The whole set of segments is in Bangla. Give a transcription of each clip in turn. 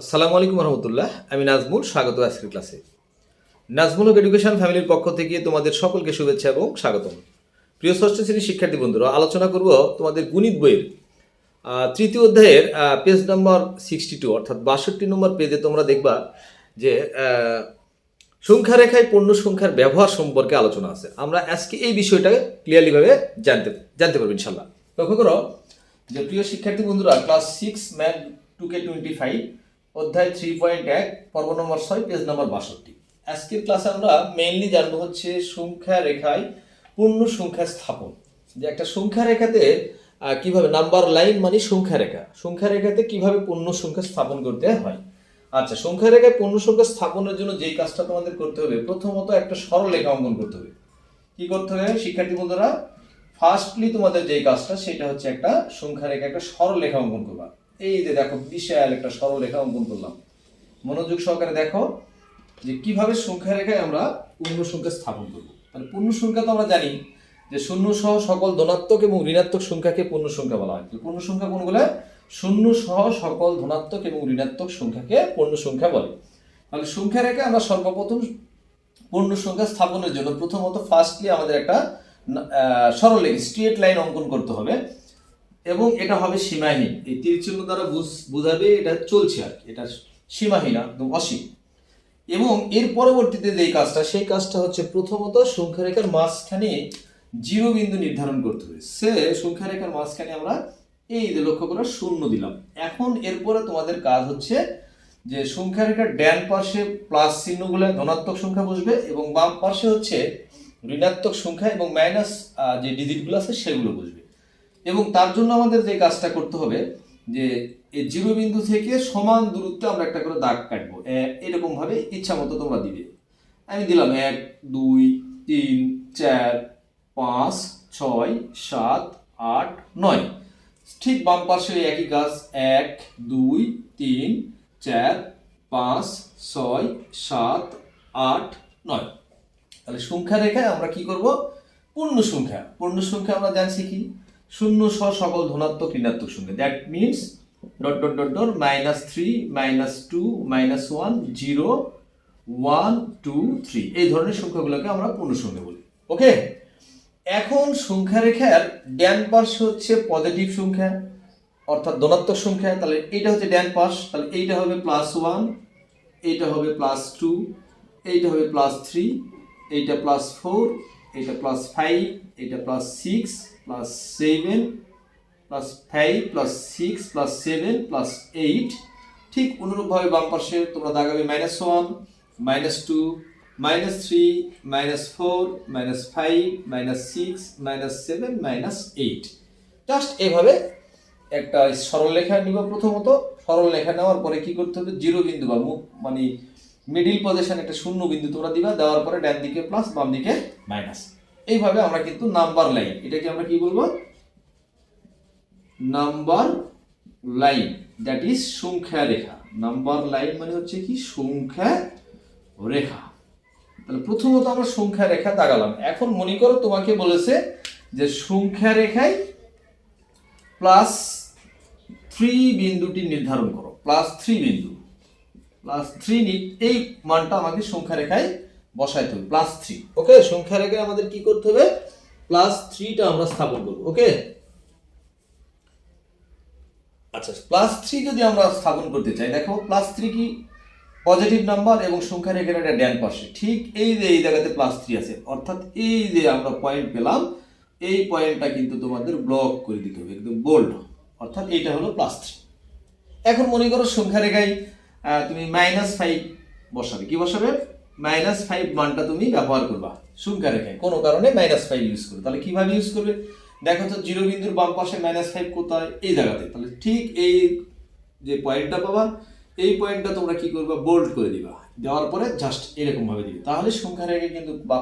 আসসালামু আলাইকুম রহমতুল্লাহ আমি নাজমুল, স্বাগত আজকের ক্লাসে। নাজমুল হক এডুকেশন ফ্যামিলির পক্ষ থেকে তোমাদের সকলকে শুভেচ্ছা এবং স্বাগতম। প্রিয় ষষ্ঠ শ্রেণির শিক্ষার্থী বন্ধুরা, আলোচনা করব তোমাদের গণিত বইয়ের তৃতীয় অধ্যায়ের পেজ নম্বর সিক্সটি টু অর্থাৎ বাষট্টি নম্বর পেজে তোমরা দেখবা যে সংখ্যা রেখায় পণ্য সংখ্যার ব্যবহার সম্পর্কে আলোচনা আছে। আমরা আজকে এই বিষয়টা ক্লিয়ারলিভাবে জানতে জানতে পারব ইনশাল্লাহ লক্ষ্য করো যে প্রিয় শিক্ষার্থী বন্ধুরা class six math two K twenty five অধ্যায় থ্রি পয়েন্ট এক, পর্ব নম্বর ছয় পেজ নম্বর বাষট্টি। আজকের ক্লাসে আমরা মেইনলি জানব হচ্ছে সংখ্যা রেখায় পূর্ণ সংখ্যা স্থাপন। যে একটা সংখ্যা রেখাতে কীভাবে নাম্বার লাইন মানে সংখ্যা রেখা সংখ্যা রেখাতে কীভাবে পূর্ণ সংখ্যা স্থাপন করতে হয়। আচ্ছা সংখ্যা রেখায় পূর্ণ সংখ্যা স্থাপনের জন্য যেই কাজটা তোমাদের করতে হবে, প্রথমত একটা সরল রেখা অঙ্কন করতে হবে। কি করতে হবে? শিক্ষার্থী বন্ধুরা ফার্স্টলি তোমাদের যেই কাজটা, সেটা হচ্ছে একটা সংখ্যা রেখা একটা সরল রেখা অঙ্কন করবা। এই যে দেখো বিশাল একটা সরল রেখা অঙ্কন করলাম। মনোযোগ সহকারে দেখো যে কীভাবে সংখ্যা রেখায় আমরা পূর্ণ সংখ্যা স্থাপন করব। তাহলে পূর্ণ সংখ্যা তো আমরা জানি যে শূন্য সহ সকল ধনাত্মক এবং ঋণাত্মক সংখ্যাকে পূর্ণ সংখ্যা বলা হয়। পূর্ণ সংখ্যা কোনগুলো? শূন্য সহ সকল ধনাত্মক এবং ঋণাত্মক সংখ্যাকে পূর্ণ সংখ্যা বলে। তাহলে সংখ্যা রেখে আমরা সর্বপ্রথম পূর্ণ সংখ্যা স্থাপনের জন্য প্রথমত ফার্স্টলি আমাদের একটা আহ, সরল রেখা স্ট্রেট লাইন অঙ্কন করতে হবে। এবং এটা হবে সীমাহীন। এই তীর চিহ্ন দ্বারা বুঝ- বোঝাবে এটা চলছে আর এটা সীমাহীন একদম অসীম। এবং এর পরবর্তীতে যেই কাজটা, সেই কাজটা হচ্ছে প্রথমত সংখ্যা রেখার মাঝখানে জিরো বিন্দু নির্ধারণ করতে হবে। সে সংখ্যা রেখার মাঝখানে আমরা এই যে লক্ষ্য করে শূন্য দিলাম। এখন এরপরে তোমাদের কাজ হচ্ছে যে সংখ্যা রেখার ড্যান পাশে প্লাস চিহ্নগুলো ধনাত্মক সংখ্যা বসবে এবং বাম পাশে হচ্ছে ঋণাত্মক সংখ্যা এবং মাইনাস যে ডিজিটগুলো আছে সেগুলো বসবে। এবং তার জন্য আমাদের যে কাজটা করতে হবে, যে এই জিরো বিন্দু থেকে সমান দূরত্বে আমরা একটা করে দাগ কাটবো। এ- এরকম ভাবে ইচ্ছা মতো তোমরা দিবে। আমি দিলাম এক, দুই, তিন, চার, পাঁচ, ছয়, সাত, আট, নয়। ঠিক বাম পাশে একই গাছ, এক, দুই, তিন, চার, পাঁচ, ছয়, সাত, আট, নয়। তাহলে সংখ্যা রেখায় আমরা কি করব? পূর্ণ সংখ্যা পূর্ণ সংখ্যা আমরা জানছি কি? শূন্য সহ সকল ধনাত্মক ঋণাত্মক সংখ্যা that means dot dot dot dot minus three minus two minus one zero one two three এই ধরনের সংখ্যাগুলোকে আমরা পূর্ণ সংখ্যা বলি। ওকে এখন সংখ্যা রেখার ড্যান পাশ হচ্ছে পজিটিভ সংখ্যা, অর্থাৎ ধনাত্মক সংখ্যা। তাহলে এইটা হচ্ছে ড্যান পাশ তাহলে এইটা হবে প্লাস ওয়ান এইটা হবে প্লাস টু এইটা হবে প্লাস থ্রি এইটা প্লাস ফোর এইটা প্লাস ফাইভ এটা plus six plus seven plus five plus six plus seven plus eight ঠিক অনুরূপভাবে বাম পাশে তোমরা দাগাবে minus one minus two minus three minus four minus five minus six minus seven minus eight just এভাবে একটা সরল লেখা নিব প্রথমত। সরল লেখা নেওয়ার পরে কি করতে হবে? জিরো বিন্দু বা মুখ মানে মিডিল পজিশন একটা শূন্য বিন্দু তোমরা দিবা, দেওয়ার পরে ডান দিকে প্লাস বাম দিকে মাইনাস এইভাবে আমরা কিন্তু নাম্বার লাইন এটাকে আমরা কি বলব? নাম্বার লাইন দ্যাট ইজ সংখ্যা রেখা। নাম্বার লাইন মানে হচ্ছে কি? সংখ্যা রেখা। তাহলে প্রথমত আমরা সংখ্যা রেখা দাগালাম এখন মনে করো তোমাকে বলেছে যে সংখ্যা রেখায় প্লাস থ্রি বিন্দুটি নির্ধারণ করো প্লাস থ্রি বিন্দু। প্লাস থ্রি নিট এই মানটা আমাকে সংখ্যা রেখায় বসাইতে হবে প্লাস থ্রি ওকে সংখ্যা রেখায় আমাদের কি করতে হবে? প্লাস থ্রিটা আমরা স্থাপন করব ওকে আচ্ছা প্লাস থ্রি যদি আমরা স্থাপন করতে চাই, দেখো প্লাস থ্রি কি পজিটিভ নাম্বার এবং সংখ্যা রেখার একটা ড্যান পাশে। ঠিক এই যে, এই জায়গাতে প্লাস থ্রি আছে, অর্থাৎ এই যে আমরা পয়েন্ট পেলাম, এই পয়েন্টটা কিন্তু তোমাদের ব্লক করে দিতে হবে, একদম বোল্ড অর্থাৎ এইটা হলো প্লাস থ্রি এখন মনে করো সংখ্যা রেখায় তুমি মাইনাস ফাইভ বসাবে। কি বসাবে? মাইনাস ফাইভ মানটা তুমি ব্যবহার করবা। সংখ্যা রেখায় কোনো কারণে মাইনাস ফাইভ ইউজ করবে। তাহলে কীভাবে ইউজ করবে? দেখো তো, জিরো বিন্দুর বাম পাশে মাইনাস ফাইভ কোথায়? এই জায়গাতে। তাহলে ঠিক এই যে পয়েন্টটা পাবা, এই পয়েন্টটা তোমরা কি করবা? বোল্ড করে দিবা। দেওয়ার পরে জাস্ট এরকমভাবে দিবে। তাহলে সংখ্যা রেখে কিন্তু বা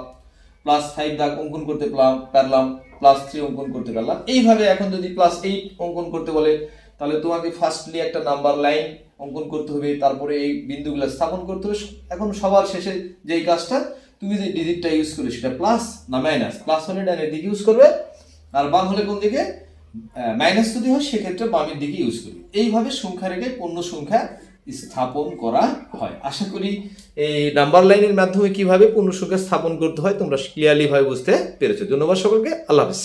প্লাস ফাইভ দাগ অঙ্কন করতে পারলাম পারলাম প্লাস থ্রি অঙ্কন করতে পারলাম। এইভাবে এখন যদি প্লাস এইট অঙ্কন করতে বলে তাহলে তোমাকে ফার্স্টলি একটা নাম্বার লাইন অঙ্কন করতে হবে, তারপরে এই বিন্দুগুলো স্থাপন করতে হবে। এখন সবার শেষে যেই কাজটা, তুমি যে ডিজিটটা ইউজ করবে সেটা প্লাস না মাইনাস প্লাস হলে ডানের দিকে ইউজ করবে, আর বাম হলে কোন দিকে? মাইনাস যদি হয়, সেক্ষেত্রে বামের দিকে ইউজ করবে। এইভাবে সংখ্যা রেখে পূর্ণ সংখ্যা স্থাপন করা হয়। আশা করি এই নাম্বার লাইনের মাধ্যমে কীভাবে পূর্ণসংখ্যা স্থাপন করতে হয়, তোমরা ক্লিয়ারলি ভাবে বুঝতে পেরেছ। ধন্যবাদ সকলকে। আল্লাহ হাফিজ।